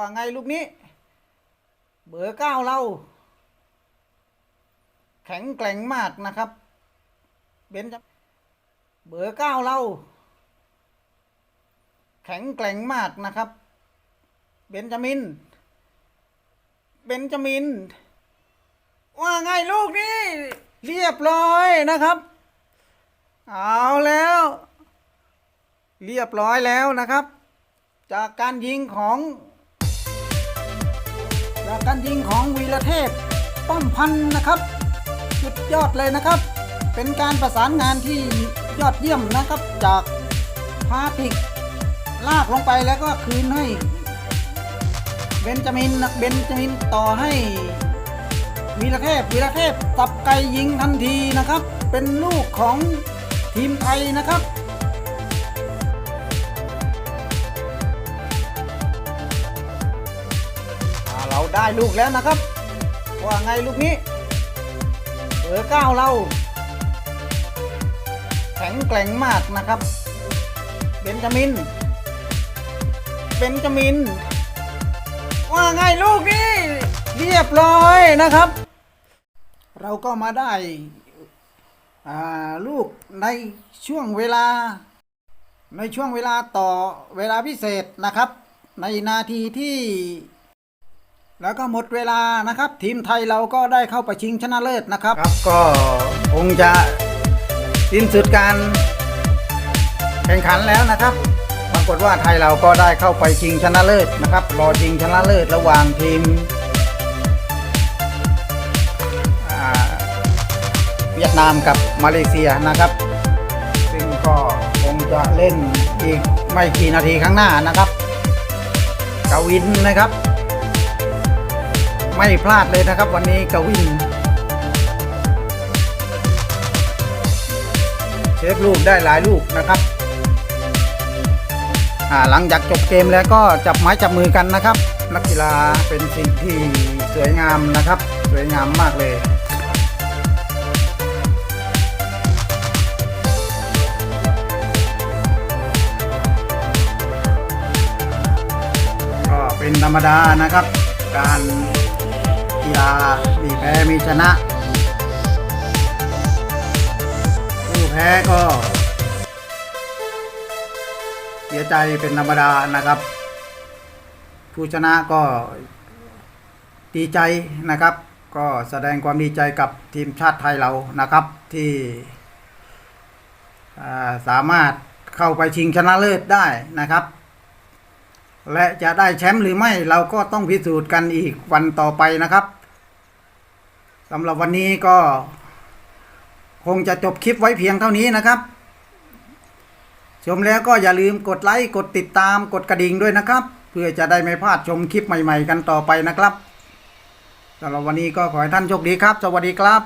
ว่าไงลูกนี้ เบอร์เก้าเรา แข็งแกร่งมากนะครับ เบนจะเบอร์เก้าเรา แข็งแกร่งมากนะครับ เบนจามิน เบนจามิน ว่าไงลูกนี้ เรียบร้อยนะครับ เอาแล้ว เรียบร้อยแล้วนะครับจากการยิงของ จากการยิงของวีรเทพป้อมพันนะครับสุดยอดเลยนะครับ เป็นการประสานงานที่ยอดเยี่ยมนะครับจากพาติกลากลงไปแล้วก็คืนให้เบนจามินนะเบนจามินต่อให้วีรเทพวีรเทพตับไกยิงทันทีนะครับ เป็นลูกของทีมไทยนะครับ ได้ลูกแล้วนะครับ ว่าไงลูกนี้เบอร์เก้าเรา แข็งแกร่งมากนะครับ เบนจามิน เบนจามิน ว่าไงลูกนี้ เรียบร้อยนะครับ เราก็มาได้ลูกในช่วงเวลา ในช่วงเวลาต่อเวลาพิเศษนะครับ ในนาทีที่ แล้วก็หมดเวลานะครับ ทีมไทยเราก็ได้เข้าไปชิงชนะเลิศนะครับ ครับก็คงจะสิ้นสุดการแข่งขันแล้วนะครับ ปรากฏว่าไทยเราก็ได้เข้าไปชิงชนะเลิศนะครับ รอชิงชนะเลิศระหว่างทีมเวียดนามกับมาเลเซียนะครับ ซึ่งก็คงจะเล่นอีกไม่กี่นาทีข้างหน้านะครับกวินนะครับ ไม่พลาดเลยนะครับวันนี้กวินเซฟลูกได้หลายลูกนะครับหลังจากจบเกมแล้วก็จับไม้จับมือกันนะครับ นักกีฬาเป็นสิ่งที่สวยงามนะครับ สวยงามมากเลยก็เป็นธรรมดานะครับ การ กีฬามีแพ้มีชนะ ผู้แพ้ก็เสียใจเป็นธรรมดานะครับ ผู้ชนะก็ดีใจนะครับ ก็แสดงความดีใจกับทีมชาติไทยเรานะครับที่าสามารถเข้าไปชิงชนะเลิศได้นะครับ และจะได้แชมป์หรือไม่เราก็ต้องพิสูจน์กันอีกวันต่อไปนะครับสำหรับวันนี้ก็ คงจะจบคลิปไว้เพียงเท่านี้นะครับ ชมแล้วก็อย่าลืมกดไลค์กดติดตามกดกระดิ่งด้วยนะครับ เพื่อจะได้ไม่พลาดชมคลิปใหม่ ๆ กันต่อไปนะครับสำหรับวันนี้ก็ขอให้ท่านโชคดีครับ สวัสดีครับ